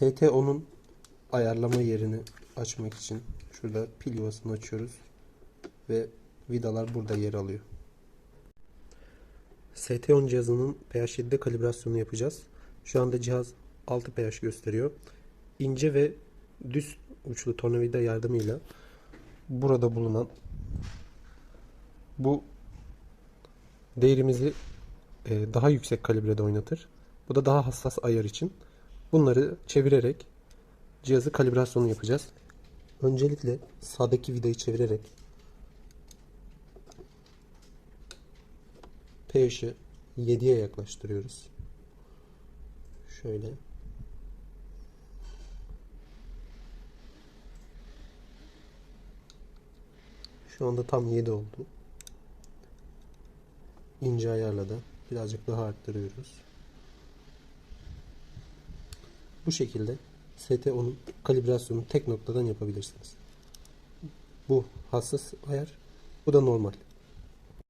ST10'un ayarlama yerini açmak için şurada pil yuvasını açıyoruz ve vidalar burada yer alıyor. ST10 cihazının pH7'de kalibrasyonu yapacağız. Şu anda cihaz 6 pH gösteriyor. İnce ve düz uçlu tornavida yardımıyla burada bulunan bu değerimizi e, daha yüksek kalibrede oynatır. Bu da daha hassas ayar için. Bunları çevirerek cihazı kalibrasyonu yapacağız. Öncelikle sağdaki vidayı çevirerek pH'i 7'ye yaklaştırıyoruz. Şöyle. Şu anda tam 7 oldu. İnce ayarla da birazcık daha arttırıyoruz. Bu şekilde ST10'un kalibrasyonunu tek noktadan yapabilirsiniz. Bu hassas ayar, bu da normal.